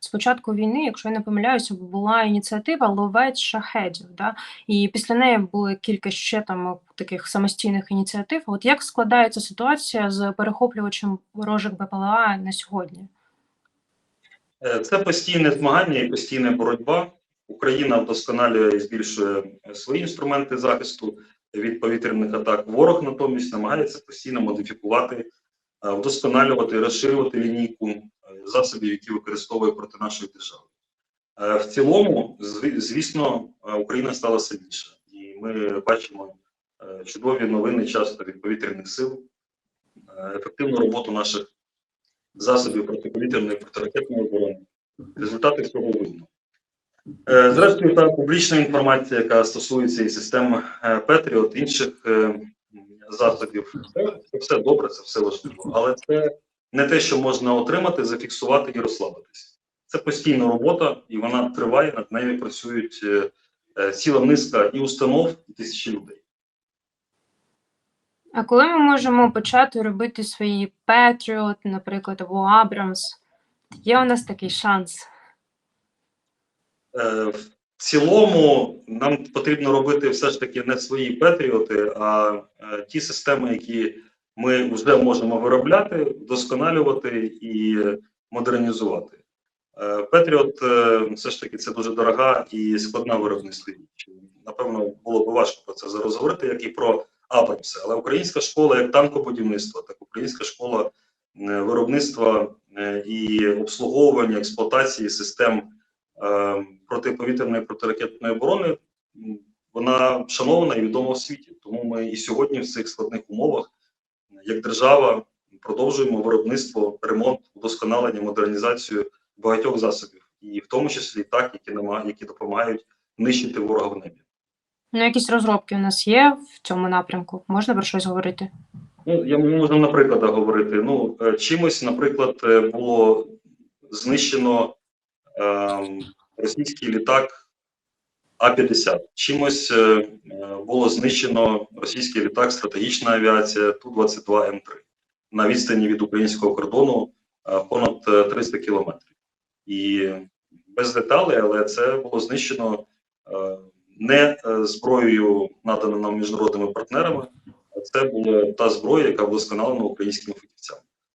З початку війни, якщо я не помиляюся, була ініціатива ловець шахедів. Да? І після неї було кілька ще там таких самостійних ініціатив. От як складається ситуація з перехоплювачем ворожих БПЛА на сьогодні? Е, Це постійне змагання і постійна боротьба. Україна вдосконалює і збільшує свої інструменти захисту від повітряних атак. Ворог натомість намагається постійно модифікувати, е, вдосконалювати, розширювати лінійку засобів, які використовує проти нашої держави. Е, В цілому, звісно, е, Україна стала сильніша, і ми бачимо е, чудові новини часто від повітряних сил, ефективну роботу наших засобів протиповітряної протиракетної оборони. Результати цього видно. Зрештою, та публічна інформація, яка стосується і систем Петріот, інших засобів, це все добре, це все важливо. Але це не те, що можна отримати, зафіксувати і розслабитись. Це постійна робота, і вона триває, над нею працюють е, е, ціла низка і установ, і тисячі людей. А коли ми можемо почати робити свої Patriot, наприклад, або Abrams? Є у нас такий шанс. Е, В цілому нам потрібно робити все ж таки не свої патріоти, а ті системи, які ми вже можемо виробляти, вдосконалювати і модернізувати. Е, Петріот е, все ж таки це дуже дорога і складна виробництва. Напевно, було б важко про це зараз говорити, як і про Абрамси. Але українська школа, як танкобудівництво, так українська школа е, виробництва і обслуговування експлуатації систем протиповітряної протиракетної оборони, вона шанована і відома в світі. Тому ми і сьогодні в цих складних умовах, як держава, продовжуємо виробництво, ремонт, удосконалення, модернізацію багатьох засобів, і в тому числі так, які нама- які допомагають нищити ворога в небі. Ну, якісь розробки у нас є в цьому напрямку. Можна про щось говорити? Ну, я можна на прикладах говорити. Ну, е, чимось, наприклад, е, було знищено ем, російський літак А-50. Чимось е, е, було знищено російський літак, стратегічна авіація Ту-22М3 на відстані від українського кордону е, понад е, 300 кілометрів. І без деталей, але це було знищено не зброєю, наданою нам міжнародними партнерами, це була та зброя, яка вдосконалена українськими фахівцями.